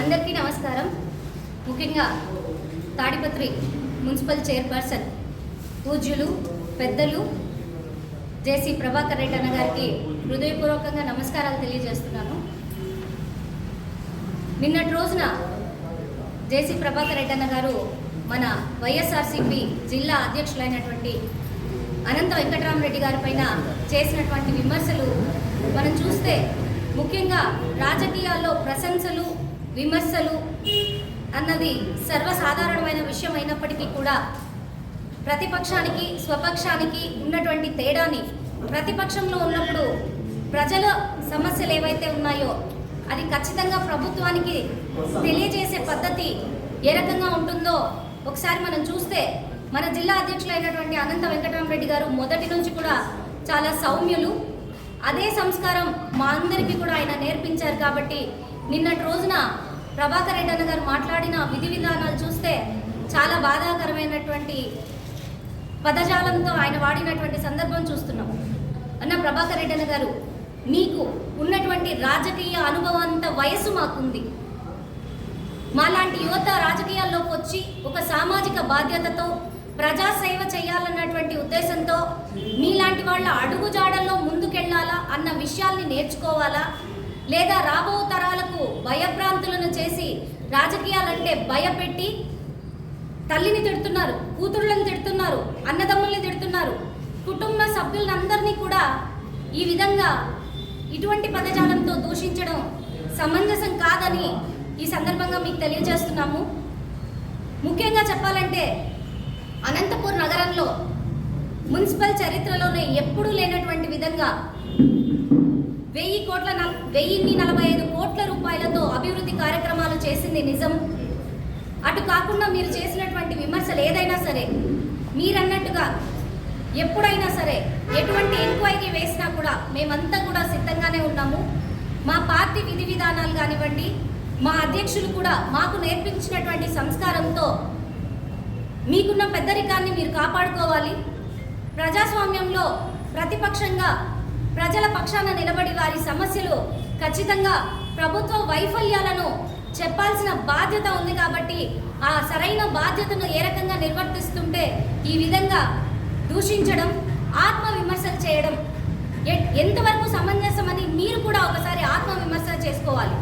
అందరికీ నమస్కారం. ముఖ్యంగా తాడిపత్రి మున్సిపల్ చైర్పర్సన్ పూజ్యులు పెద్దలు జేసీ ప్రభాకర్ రెడ్డి అన్న గారికి హృదయపూర్వకంగా నమస్కారాలు తెలియజేస్తున్నాను. నిన్నటి రోజున జేసీ ప్రభాకర్ రెడ్డి అన్న గారు మన వైఎస్ఆర్సీపీ జిల్లా అధ్యక్షులైనటువంటి అనంత వెంకటరామరెడ్డి గారి పైన చేసినటువంటి విమర్శలు మనం చూస్తే ముఖ్యంగా రాజకీయాల్లో ప్రశంసలు విమర్శలు అన్నది సర్వసాధారణమైన విషయం అయినప్పటికీ కూడా ప్రతిపక్షానికి స్వపక్షానికి ఉన్నటువంటి తేడాని ప్రతిపక్షంలో ఉన్నప్పుడు ప్రజల సమస్యలు ఏవైతే ఉన్నాయో అది ఖచ్చితంగా ప్రభుత్వానికి తెలియజేసే పద్ధతి ఏ రకంగా ఉంటుందో ఒకసారి మనం చూస్తే మన జిల్లా అధ్యక్షులైనటువంటి అనంత వెంకటరామరెడ్డి గారు మొదటి నుంచి కూడా చాలా సౌమ్యులు. అదే సంస్కారం మా అందరికీ కూడా ఆయన నేర్పించారు కాబట్టి నిన్నటి రోజున ప్రభాకర్ రెడ్డి అన్న గారు మాట్లాడిన విధి విధానాలు చూస్తే చాలా బాధాకరమైనటువంటి పదజాలంతో ఆయన వాడినటువంటి సందర్భం చూస్తున్నాం. అన్న ప్రభాకర్ రెడ్డి అన్న గారు మీకు ఉన్నటువంటి రాజకీయ అనుభవంత వయసు మాకుంది. మాలాంటి యువత రాజకీయాల్లోకి వచ్చి ఒక సామాజిక బాధ్యతతో ప్రజాసేవ చేయాలన్నటువంటి ఉద్దేశంతో మీలాంటి వాళ్ళ అడుగుజాడల్లో ముందుకెళ్ళాలా అన్న విషయాల్ని నేర్చుకోవాలా? లేదా రాబో తరాలకు భయభ్రాంతులను చేసి రాజకీయాలంటే భయపెట్టి తల్లిని తిడుతున్నారు కూతురులను తిడుతున్నారు అన్నదమ్ముల్ని తిడుతున్నారు కుటుంబ సభ్యులందరినీ కూడా ఈ విధంగా ఇటువంటి పదజాలంతో దూషించడం సమంజసం కాదని ఈ సందర్భంగా మీకు తెలియజేస్తున్నాము. ముఖ్యంగా చెప్పాలంటే అనంతపూర్ నగరంలో మున్సిపల్ చరిత్రలోనే ఎప్పుడూ లేనటువంటి విధంగా వెయ్యి కోట్ల వెయ్యిన్ని నలభై ఐదు కోట్ల రూపాయలతో అభివృద్ధి కార్యక్రమాలు చేసింది నిజం. అటు కాకుండా మీరు చేసినటువంటి విమర్శలు ఏదైనా సరే మీరన్నట్టుగా ఎప్పుడైనా సరే ఎటువంటి ఎంక్వైరీ వేసినా కూడా మేమంతా కూడా సిద్ధంగానే ఉన్నాము. మా పార్టీ విధి విధానాలు కానివ్వండి మా అధ్యక్షులు కూడా మాకు నేర్పించినటువంటి సంస్కారంతో మీకున్న పెద్దరికాన్ని మీరు కాపాడుకోవాలి. ప్రజాస్వామ్యంలో ప్రతిపక్షంగా ప్రజల పక్షాన నిలబడి వారి సమస్యలు ఖచ్చితంగా ప్రభుత్వ వైఫల్యాలను చెప్పాల్సిన బాధ్యత ఉంది కాబట్టి ఆ సరైన బాధ్యతను ఏ రకంగా నిర్వర్తిస్తుంటే ఈ విధంగా దూషించడం ఆత్మ విమర్శలు చేయడం ఎ- ఎంతవరకు సమంజసమని మీరు కూడా ఒకసారి ఆత్మవిమర్శ చేసుకోవాలి.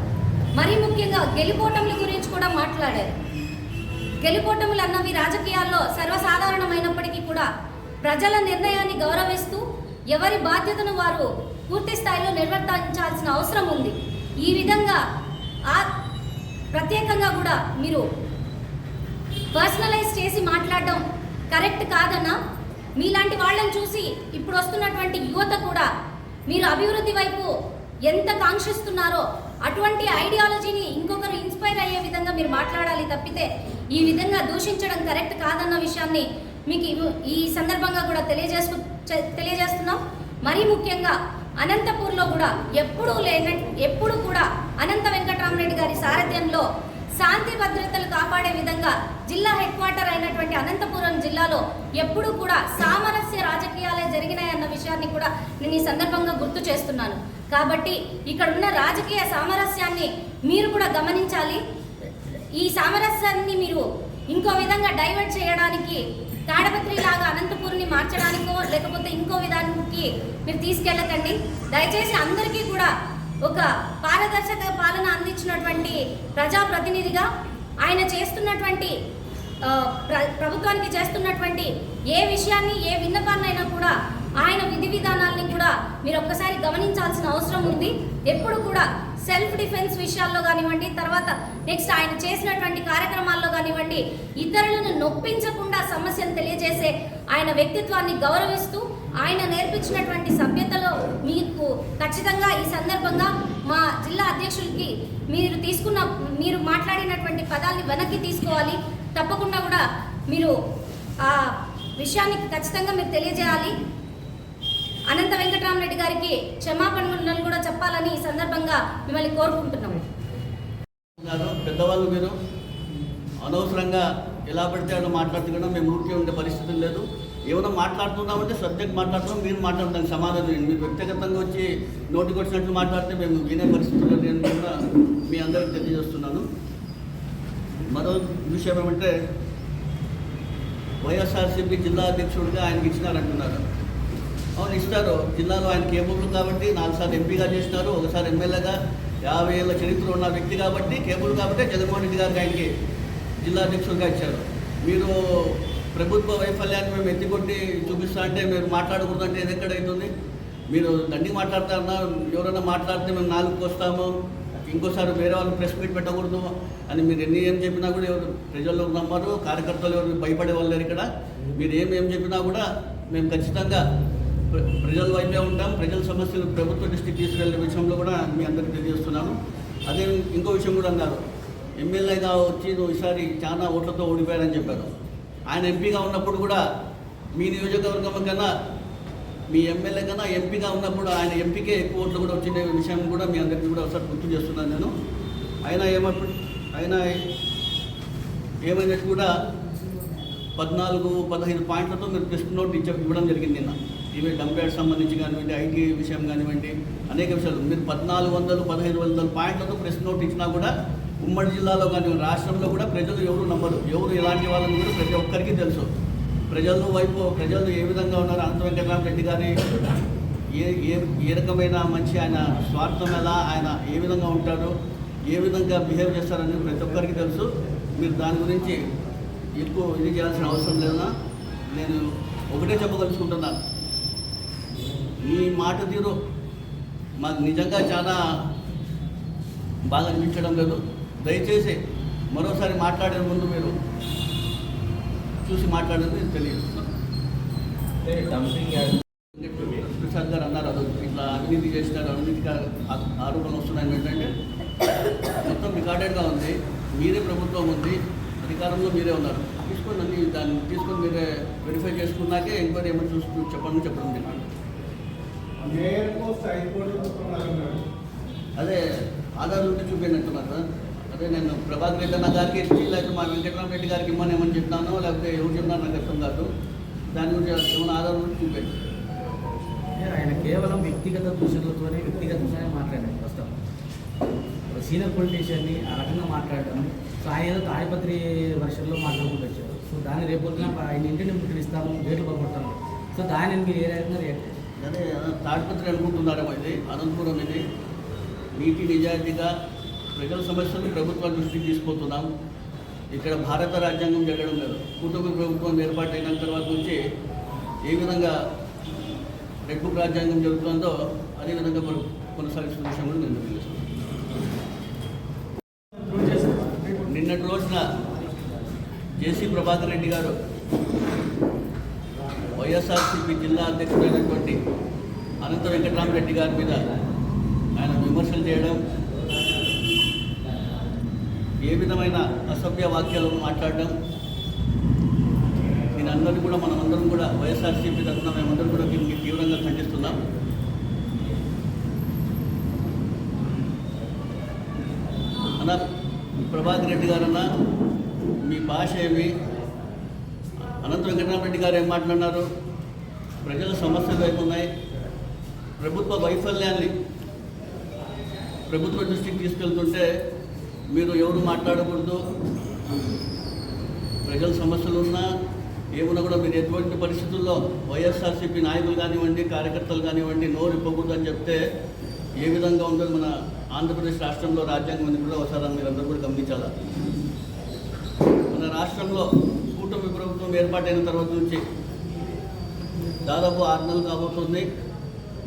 మరీ ముఖ్యంగా గెలుపోటముల గురించి కూడా మాట్లాడారు. గెలుపోటములు అన్నవి రాజకీయాల్లో సర్వసాధారణమైనప్పటికీ కూడా ప్రజల నిర్ణయాన్ని గౌరవిస్తూ ఎవరి బాధ్యతను వారు పూర్తి స్థాయిలో నిర్వర్తించాల్సిన అవసరం ఉంది. ఈ విధంగా ఆ ప్రత్యేకంగా కూడా మీరు పర్సనలైజ్ చేసి మాట్లాడడం కరెక్ట్ కాదన్నా మీలాంటి వాళ్ళని చూసి ఇప్పుడు వస్తున్నటువంటి యువత కూడా మీరు అభివృద్ధి వైపు ఎంత కాంక్షిస్తున్నారో అటువంటి ఐడియాలజీని ఇంకొకరు ఇన్స్పైర్ అయ్యే విధంగా మీరు మాట్లాడాలి తప్పితే ఈ విధంగా దూషించడం కరెక్ట్ కాదన్న విషయాన్ని మీకు ఈ సందర్భంగా కూడా తెలియజేసు తెలియజేస్తున్నాం. మరీ ముఖ్యంగా అనంతపూర్లో కూడా ఎప్పుడూ లేన ఎప్పుడు కూడా అనంత వెంకటరామరెడ్డి గారి సారథ్యంలో శాంతి భద్రతలు కాపాడే విధంగా జిల్లా హెడ్ క్వార్టర్ అయినటువంటి అనంతపురం జిల్లాలో ఎప్పుడూ కూడా సామరస్య కూడా నేను ఈ సందర్భంగా గుర్తు చేస్తున్నాను. కాబట్టి ఇక్కడ ఉన్న రాజకీయ సామరస్యాన్ని మీరు కూడా గమనించాలి. ఈ సామరస్యాన్ని మీరు ఇంకో విధంగా డైవర్ట్ చేయడానికి తాడపత్రి లాగా అనంతపూర్ని మార్చడానికో లేకపోతే ఇంకో విధానికి మీరు తీసుకెళ్ళకండి. దయచేసి అందరికీ కూడా ఒక పారదర్శక పాలన అందించినటువంటి ప్రజాప్రతినిధిగా ఆయన చేస్తున్నటువంటి ప్ర- ప్రభుత్వానికి చేస్తున్నటువంటి ఏ విషయాన్ని ఏ విన్నపాన్నైనా కూడా ఆయన విధి విధానాల్ని కూడా మీరు ఒక్కసారి గమనించాల్సిన అవసరం ఉంది. ఎప్పుడు కూడా సెల్ఫ్ డిఫెన్స్ విషయాల్లో కానివ్వండి తర్వాత నెక్స్ట్ ఆయన చేసినటువంటి కార్యక్రమాల్లో కానివ్వండి ఇతరులను నొప్పించకుండా సమస్యను తెలియజేసే ఆయన వ్యక్తిత్వాన్ని గౌరవిస్తూ ఆయన నేర్పించినటువంటి సభ్యతలో మీకు ఖచ్చితంగా ఈ సందర్భంగా మా జిల్లా అధ్యక్షులకి మీరు తీసుకున్న మీరు మాట్లాడినటువంటి పదాల్ని వెనక్కి తీసుకోవాలి. తప్పకుండా కూడా మీరు ఆ విషయాన్ని ఖచ్చితంగా మీరు తెలియజేయాలి. అనంత వెంకటరామరెడ్డి గారికి క్షమాపణలు కూడా చెప్పాలని ఈ సందర్భంగా మిమ్మల్ని కోరుకుంటున్నాము. పెద్దవాళ్ళు మీరు. అనవసరంగా ఎలా పడితే అలా మాట్లాడుతున్నా మేము ఊరికే ఉండే పరిస్థితి లేదు. ఏమైనా మాట్లాడుతున్నామంటే సబ్జెక్ట్ మాట్లాడుతున్నాం మీరు మాట్లాడతాం సమాధానం మీరు వ్యక్తిగతంగా వచ్చి నోటికి వచ్చినట్లు మాట్లాడితే మేము వినే పరిస్థితులు నేను కూడా మీ అందరికి తెలియజేస్తున్నాను. మరో విషయం ఏమంటే వైఎస్ఆర్సీపీ జిల్లా అధ్యక్షుడిగా ఆయనకి ఇచ్చినారంటున్నారు. అవును ఇస్తారు జిల్లాలో ఆయన కేబుల్ కాబట్టి నాలుగు సార్లు ఎంపీగా చేసినారు. ఒకసారి ఎమ్మెల్యేగా యాభై ఏళ్ళ చరిత్ర ఉన్న వ్యక్తి కాబట్టి కేబుల్ కాబట్టి జగన్మోహన్ రెడ్డి గారికి ఆయనకి జిల్లా అధ్యక్షులుగా ఇచ్చారు. మీరు ప్రభుత్వ వైఫల్యాన్ని మేము ఎత్తికొట్టి చూపిస్తా అంటే మీరు మాట్లాడకూడదు అంటే ఇది అవుతుంది మీరు దండి మాట్లాడతారన్నా ఎవరైనా మాట్లాడితే మేము నాలుగుకి వస్తాము. ఇంకోసారి వేరే వాళ్ళు ప్రెస్ మీట్ పెట్టకూడదు అని మీరు ఎన్ని ఏం చెప్పినా కూడా ఎవరు ప్రజల్లో నమ్మరు కార్యకర్తలు ఎవరు భయపడే వాళ్ళు లేరు ఇక్కడ. మీరు ఏం ఏం చెప్పినా కూడా మేము ఖచ్చితంగా ప్రజల వైపే ఉంటాం. ప్రజల సమస్యలు ప్రభుత్వ దృష్టికి తీసుకెళ్ళే విషయంలో కూడా మీ అందరికీ తెలియజేస్తున్నాను. అదే ఇంకో విషయం కూడా అన్నారు. ఎమ్మెల్యేగా వచ్చి ఈసారి చాలా ఓట్లతో ఓడిపోయారని చెప్పారు. ఆయన ఎంపీగా ఉన్నప్పుడు కూడా మీ నియోజకవర్గం కన్నా మీ ఎమ్మెల్యే కన్నా ఎంపీగా ఉన్నప్పుడు ఆయన ఎంపీకే ఎక్కువ ఓట్లు కూడా వచ్చిన విషయం కూడా మీ అందరికీ కూడా ఒకసారి గుర్తు చేస్తున్నాను నేను. ఆయన ఏమప్పుడు ఆయన ఏమైనట్టు కూడా పద్నాలుగు పదహైదు పాయింట్లతో మీరు టెస్ట్ నోట్ ఇచ్చ ఇవ్వడం జరిగింది నిన్న. ఈవెన్ డంప్యాడ్ సంబంధించి కానివ్వండి ఐటీ విషయం కానివ్వండి అనేక విషయాలు. మీరు పద్నాలుగు వందలు పదహైదు వందల పాయింట్లతో ప్రెస్ నోట్ ఇచ్చినా కూడా ఉమ్మడి జిల్లాలో కానివ్వండి రాష్ట్రంలో కూడా ప్రజలు ఎవరు నమ్మరు. ఎవరు ఎలాంటి వాళ్ళని కూడా ప్రతి ఒక్కరికి తెలుసు. ప్రజలు వైపు ప్రజలు ఏ విధంగా ఉన్నారు? అనంత వెంకటరామరెడ్డి గారి ఏ ఏ ఏ రకమైన మంచి ఆయన స్వార్థం ఎలా? ఆయన ఏ విధంగా ఉంటాడు? ఏ విధంగా బిహేవ్ చేస్తారని ప్రతి ఒక్కరికి తెలుసు. మీరు దాని గురించి ఎక్కువ ఇది చేయాల్సిన అవసరం లేదా నేను ఒకటే చెప్పదలుచుకుంటున్నాను. మీ మాట తీరు మాకు నిజంగా చాలా బాగా అనిపించడం లేదు. దయచేసి మరోసారి మాట్లాడే ముందు మీరు చూసి మాట్లాడేది యార్డ్ ప్రసాద్ గారు అన్నారు అది ఇట్లా అవినీతి చేసినారు అవినీతికి ఆ- ఆరోపణలు వస్తున్నాయి ఏంటంటే మొత్తం రికార్డెడ్గా ఉంది మీరే ప్రభుత్వం ఉంది అధికారంలో మీరే ఉన్నారు. తీసుకొని అన్ని దాన్ని తీసుకొని మీరే వెరిఫై చేసుకున్నాకే ఎంక్వైరీ ఏమో చూసి చెప్పండి చెప్పడం జరిగింది. అదే ఆధార్ ఉంటే చూపించినట్టున్నారు మాట అదే నేను ప్రభాత్ రెడ్డి గారికి ఎస్టీ లేకపోతే మా వెంకటరామ రెడ్డి గారికి ఇమ్మని ఏమని చెప్తానో లేకపోతే ఎవరు చెప్తాను నాకు అర్థం కాదు. దాని గురించి ఏమైనా ఆధార్ ఉంటే చూపించండి. ఆయన కేవలం వ్యక్తిగత దూషణలతోనే వ్యక్తిగతంగానే మాట్లాడాడు ప్రస్తుతం సీనియర్ పొలిటీషియన్ని ఆ రకంగా మాట్లాడడం సో ఆయన ఏదో తాడిపత్రి వర్షంలో మాట్లాడుకుంటూ వచ్చారు. సో దాన్ని రేపు ఆయన ఇంటిని ముట్టడిస్తాము గేట్లు పగొడతాము సో దానిని మీరు ఏ రకంగా కానీ అదే తాడిపత్రి అనుకుంటున్నారేమో ఇది అనంతపురం ఇది. నీటి నిజాయితీగా ప్రజల సమస్యలు ప్రభుత్వ దృష్టికి తీసుకుపోతున్నాం. ఇక్కడ భారత రాజ్యాంగం జరగడం లేదు. కూటమి ప్రభుత్వం ఏర్పాటైన తర్వాత నుంచి ఏ విధంగా రెడ్ బుక్ రాజ్యాంగం జరుగుతుందో అదే విధంగా కొన- కొనసాగిస్తున్న విషయం కూడా నేను తెలియజేస్తున్నాను. నిన్నటి రోజున జేసీ ప్రభాకర్ రెడ్డి గారు వైఎస్ఆర్సీపీ జిల్లా అధ్యక్షుడైనటువంటి అనంత వెంకటరామరెడ్డి గారి మీద ఆయన విమర్శలు చేయడం ఏ విధమైన అసభ్య వాక్యాలను మాట్లాడడం దీనందరినీ కూడా మనమందరం కూడా వైఎస్ఆర్సీపీ తరఫున మేమందరం కూడా దీనికి తీవ్రంగా ఖండిస్తున్నాం. అన్న ప్రభాకర్ రెడ్డి గారన్న మీ భాష ఏమి? అనంత వెంకటరామరెడ్డి గారు ఏం మాట్లాడినారు? ప్రజల సమస్యలు వైపు ఉన్నాయి ప్రభుత్వ వైఫల్యాన్ని ప్రభుత్వ దృష్టికి తీసుకెళ్తుంటే మీరు ఎవరు మాట్లాడకూడదు? ప్రజల సమస్యలు ఉన్నా ఏమున్నా కూడా మీరు ఎటువంటి పరిస్థితుల్లో వైఎస్ఆర్సీపీ నాయకులు కానివ్వండి కార్యకర్తలు కానివ్వండి నోరు ఇవ్వకూడదు అని చెప్తే ఏ విధంగా ఉందో మన ఆంధ్రప్రదేశ్ రాష్ట్రంలో రాజ్యాంగం అని కూడా ఒకసారి మీరు అందరూ కూడా గమనించాలి? మన రాష్ట్రంలో ప్రభుత్వం ఏర్పాటైన తర్వాత నుంచి దాదాపు ఆరు నెలలు కాబోతుంది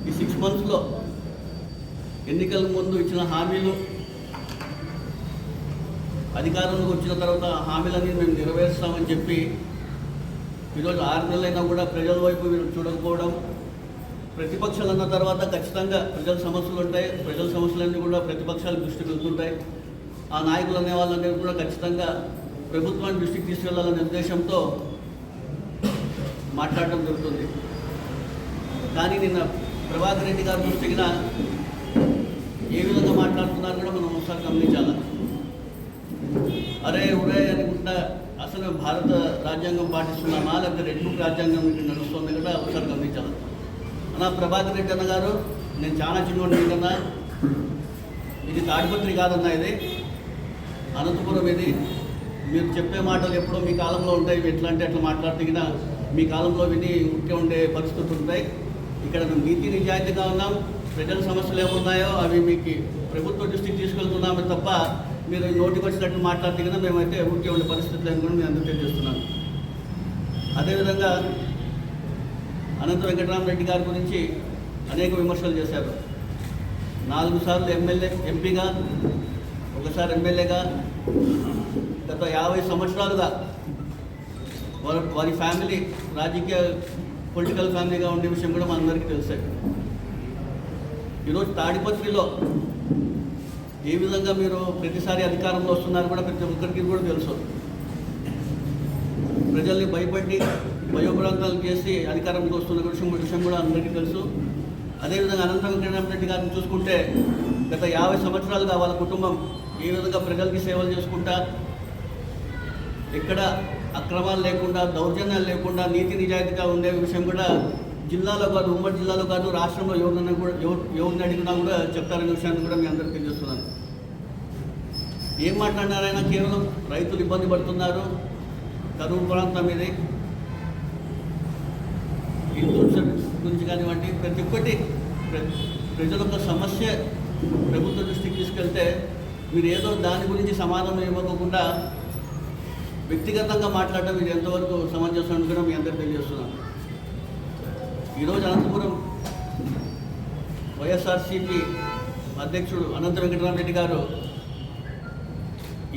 ఈ సిక్స్ మంత్స్లో ఎన్నికల ముందు ఇచ్చిన హామీలు అధికారంలోకి వచ్చిన తర్వాత హామీలన్నీ మేము నెరవేరుస్తామని చెప్పి ఈరోజు ఆరు నెలలైనా కూడా ప్రజల వైపు మీరు చూడకపోవడం ప్రతిపక్షాలు అన్న తర్వాత ఖచ్చితంగా ప్రజల సమస్యలు ఉంటాయి. ప్రజల సమస్యలన్నీ కూడా ప్రతిపక్షాలు దృష్టికి వెళ్తుంటాయి. ఆ నాయకులు అనే వాళ్ళందరూ కూడా ఖచ్చితంగా ప్రభుత్వాన్ని దృష్టికి తీసుకెళ్ళాలనే ఉద్దేశంతో మాట్లాడటం జరుగుతుంది కానీ నిన్న ప్రభాకర్ రెడ్డి గారి దృష్టికి ఏ విధంగా మాట్లాడుతున్నారు కూడా మనం ఒకసారి గమనించాలి? అరే ఉరే అనుకుంటా అసలు భారత రాజ్యాంగం పాటిస్తున్నామా? లేకపోతే రెడ్ బుక్ రాజ్యాంగం ఇక్కడ నడుస్తుంది కూడా ఒకసారి గమనించాలి? అన్న ప్రభాకర్ రెడ్డి అన్న గారు నేను చాలా చిన్నోడి కన్నా ఇది తాడిపత్రి కాదన్నా ఇది. అనంతపురం ఇది. మీరు చెప్పే మాటలు ఎప్పుడో మీ కాలంలో ఉంటాయి. ఎట్లా అంటే అట్లా మాట్లాడితే మీ కాలంలో విని ఉంటే ఉండే పరిస్థితులు ఉంటాయి. ఇక్కడ మేము నీతి నిజాయితీగా ఉన్నాం. ప్రజల సమస్యలు ఏమున్నాయో అవి మీకు ప్రభుత్వ దృష్టికి తీసుకెళ్తున్నామే తప్ప మీరు నోటికి వచ్చినట్టు మాట్లాడితే కదా మేమైతే ఉంటే ఉండే పరిస్థితులు అని కూడా నేను తెలియజేస్తున్నాను. అదేవిధంగా అనంత వెంకటరామరెడ్డి గారి గురించి అనేక విమర్శలు చేశారు. నాలుగు సార్లు ఎమ్మెల్యే ఎంపీగా ఒకసారి ఎమ్మెల్యేగా గత యాభై సంవత్సరాలుగా వారి వారి ఫ్యామిలీ రాజకీయ పొలిటికల్ ఫ్యామిలీగా ఉండే విషయం కూడా మనందరికీ తెలుసే. ఈరోజు తాడిపత్రిలో ఏ విధంగా మీరు ప్రతిసారి అధికారంలో వస్తున్నారు కూడా ప్రతి ఒక్కరికి కూడా తెలుసు. ప్రజల్ని భయపడి భయోప్రాంతాలు చేసి అధికారంలో వస్తున్న విషయం విషయం కూడా అందరికీ తెలుసు. అదేవిధంగా అనంత వెంకటరామరెడ్డి గారిని చూసుకుంటే గత యాభై సంవత్సరాలుగా వాళ్ళ కుటుంబం ఏ విధంగా ప్రజలకి సేవలు చేసుకుంటా ఎక్కడ అక్రమాలు లేకుండా దౌర్జన్యాలు లేకుండా నీతి నిజాయితీగా ఉండే విషయం కూడా జిల్లాలో కాదు ఉమ్మడి జిల్లాలో కాదు రాష్ట్రంలో ఎవరినైనా కూడా ఎవరు ఎవరిని అడిగినా కూడా చెప్తారనే విషయాన్ని కూడా మీ అందరికీ తెలియజేస్తున్నాను ఏం మాట్లాడినారైనా కేవలం రైతులు ఇబ్బంది పడుతున్నారు కరువు ప్రాంతం ఇది. ఇన్సూరెన్స్ గురించి కానివ్వండి ప్రతి ఒక్కటి ప్ర- ప్రజల యొక్క సమస్య ప్రభుత్వ దృష్టికి తీసుకెళ్తే మీరు ఏదో దాని గురించి సమాధానం ఇవ్వకుండా వ్యక్తిగతంగా మాట్లాడటం ఇది ఎంతవరకు సమంజసం అనుకున్నా మీ అందరికీ తెలియజేస్తున్నాను. ఈరోజు అనంతపురం వైఎస్ఆర్సీపీ అధ్యక్షుడు అనంత వెంకటరామరెడ్డి గారు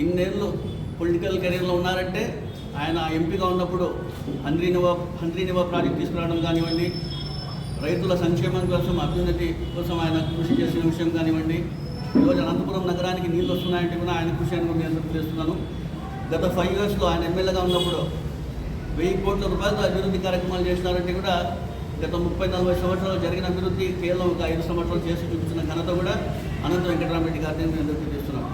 ఇన్నేళ్ళు పొలిటికల్ కెరీర్లో ఉన్నారంటే ఆయన ఎంపీగా ఉన్నప్పుడు హంద్రీనివా హంద్రీనివా ప్రాజెక్ట్ తీసుకురావడం కానివ్వండి రైతుల సంక్షేమం కోసం అభ్యున్నతి కోసం ఆయన కృషి చేసిన విషయం కానివ్వండి ఈరోజు అనంతపురం నగరానికి నీళ్ళు వస్తున్నాయంటే కూడా ఆయన కృషి అని నేను అందరికీ చేస్తున్నాను గత ఫైవ్ ఇయర్స్లో ఆయన ఎమ్మెల్యేగా ఉన్నప్పుడు వెయ్యి కోట్ల రూపాయలతో అభివృద్ధి కార్యక్రమాలు చేసినారంటే కూడా గత ముప్పై నలభై సంవత్సరాలు జరిగిన అభివృద్ధి కేవలం ఒక ఐదు సంవత్సరాలు చేసి చూపించిన ఘనత కూడా అనంత వెంకటరామరెడ్డి గారిని నేను అందరికీ చేస్తున్నాను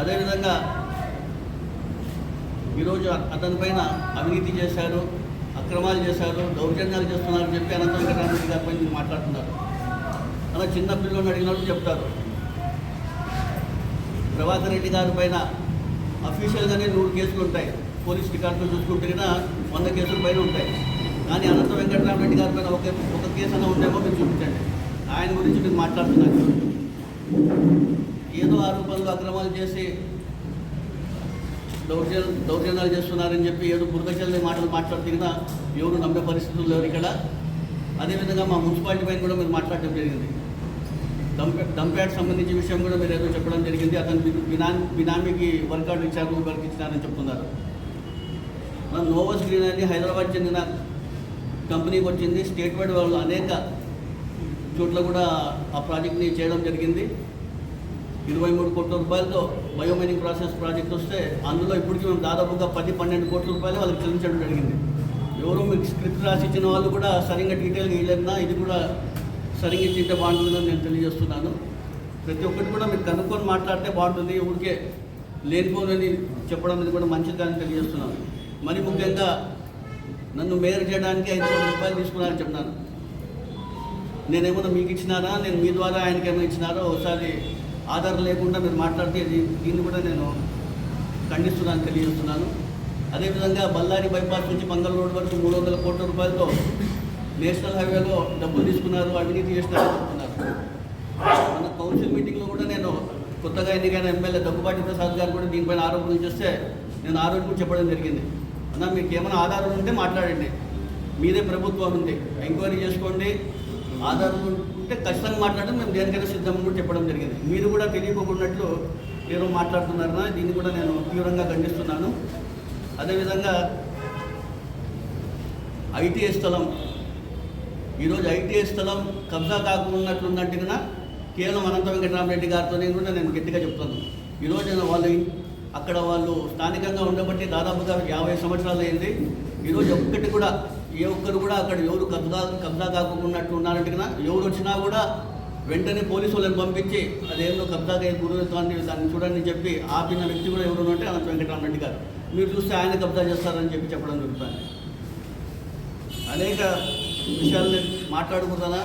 అదేవిధంగా ఈరోజు అతని పైన అవినీతి చేశారు అక్రమాలు చేశారు దౌర్జన్యాలు చేస్తున్నారని చెప్పి అనంత వెంకటరామరెడ్డి గారి పైన మాట్లాడుతున్నారు. అలా చిన్న పిల్లలు అడిగినట్టు చెప్తారు. ప్రభాకర్ రెడ్డి గారి పైన అఫీషియల్గానే నూరు కేసులు ఉంటాయి. పోలీస్ రికార్డులు చూసుకుంటే కన్నా వంద కేసుల పైన ఉంటాయి. కానీ అనంత వెంకటరామరెడ్డి గారి పైన ఒక ఒక కేసు అన్న ఉందేమో మీరు చూపించండి. ఆయన గురించి మీరు మాట్లాడుతున్నాను. ఏదో ఆరోపణలు అక్రమాలు చేసి దౌర్జన్య దౌర్జన్యాలు చేస్తున్నారని చెప్పి ఏదో బురదచల్లి మాటలు మాట్లాడుతున్నా ఎవరు నమ్మే పరిస్థితులు లేరు ఇక్కడ. అదేవిధంగా మా మున్సిపాలిటీ పైన కూడా మీరు మాట్లాడటం జరిగింది. డంప్ డంప్యాడ్ సంబంధించి విషయం కూడా మీరు ఏదో చెప్పడం జరిగింది. అతను బినామీ బినామీకి వర్క్ ఇచ్చారు వర్క్ ఇచ్చినారని చెప్తున్నారు. మన నోవస్ గ్రీన్ అని హైదరాబాద్ చెందిన కంపెనీకి వచ్చింది. స్టేట్ వైడ్ వాళ్ళు అనేక చోట్ల కూడా ఆ ప్రాజెక్ట్ని చేయడం జరిగింది. ఇరవై మూడు కోట్ల రూపాయలతో బయోమైనింగ్ ప్రాసెస్ ప్రాజెక్ట్ వస్తే అందులో ఇప్పటికీ మేము దాదాపుగా పది పన్నెండు కోట్ల రూపాయలు వాళ్ళకి చెల్లించడం జరిగింది. ఎవరు మీకు స్క్రిప్ట్ రాసి ఇచ్చిన వాళ్ళు కూడా సరిగ్గా డీటెయిల్గా ఇవ్వలేదన్నా ఇది కూడా సరిగ్గా ఇచ్చింటే బాగుంటుందని నేను తెలియజేస్తున్నాను. ప్రతి ఒక్కటి కూడా మీరు కనుక్కొని మాట్లాడితే బాగుంటుంది. ఊరికే లేనిపోనని చెప్పడం అనేది కూడా మంచిదని అని తెలియజేస్తున్నాను. మరి ముఖ్యంగా నన్ను మేయర్ చేయడానికి ఐదు వందల రూపాయలు తీసుకున్నారని చెప్తున్నాను నేనేమన్నా మీకు ఇచ్చినారా నేను మీ ద్వారా ఆయనకి ఏమైనా ఇచ్చినారో? ఒకసారి ఆధార్ లేకుండా మీరు మాట్లాడితే దీన్ని కూడా నేను ఖండిస్తున్నాను తెలియజేస్తున్నాను. అదేవిధంగా బళ్ళారి బైపాస్ నుంచి మంగళ రోడ్ వరకు మూడు వందల కోట్ల రూపాయలతో నేషనల్ హైవేలో డబ్బులు తీసుకున్నారు అవినీతి చేసినారని చెప్తున్నారు మన కౌన్సిల్ మీటింగ్లో కూడా నేను కొత్తగా ఎన్నికైన ఎమ్మెల్యే దగ్గుబాటి ప్రసాద్ గారు కూడా దీనిపైన ఆరోపణలు చేస్తే నేను ఆరోపణ చెప్పడం జరిగింది. అన్న మీకు ఏమైనా ఆధారం ఉంటే మాట్లాడండి. మీదే ప్రభుత్వం ఉంది. ఎంక్వైరీ చేసుకోండి. ఆధారం ఉంటే ఖచ్చితంగా మాట్లాడడం మేము దేనికైనా సిద్ధం కూడా చెప్పడం జరిగింది. మీరు కూడా తెలియకోకున్నట్లు ఏదో మాట్లాడుతున్నారన్న దీన్ని కూడా నేను తీవ్రంగా ఖండిస్తున్నాను. అదేవిధంగా ఐటీఐ స్థలం ఈరోజు ఐటీఐ స్థలం కబ్జా కాకున్నట్లున్నట్టు కన్నా కేవలం అనంత వెంకటరామరెడ్డి గారితో కూడా నేను గట్టిగా చెప్తాను. ఈరోజు వాళ్ళు అక్కడ వాళ్ళు స్థానికంగా ఉండబట్టి దాదాపుగా యాభై సంవత్సరాలు అయింది. ఈరోజు ఒక్కటి కూడా ఏ ఒక్కరు కూడా అక్కడ ఎవరు కబ్జా కబ్జా కాకున్నట్లు ఉన్నారంటే కన్నా ఎవరు వచ్చినా కూడా వెంటనే పోలీసు వాళ్ళని పంపించి అదేందో కబ్జా గురుత్వాన్ని దాన్ని చూడండి చెప్పి ఆపిన వ్యక్తి కూడా ఎవరు అంటే అనంత వెంకటరామరెడ్డి గారు. మీరు చూస్తే ఆయన కబ్జా చేస్తారని చెప్పి చెప్పడం జరుగుతుంది. అనేక విషయాలు మాట్లాడుకుంటున్నా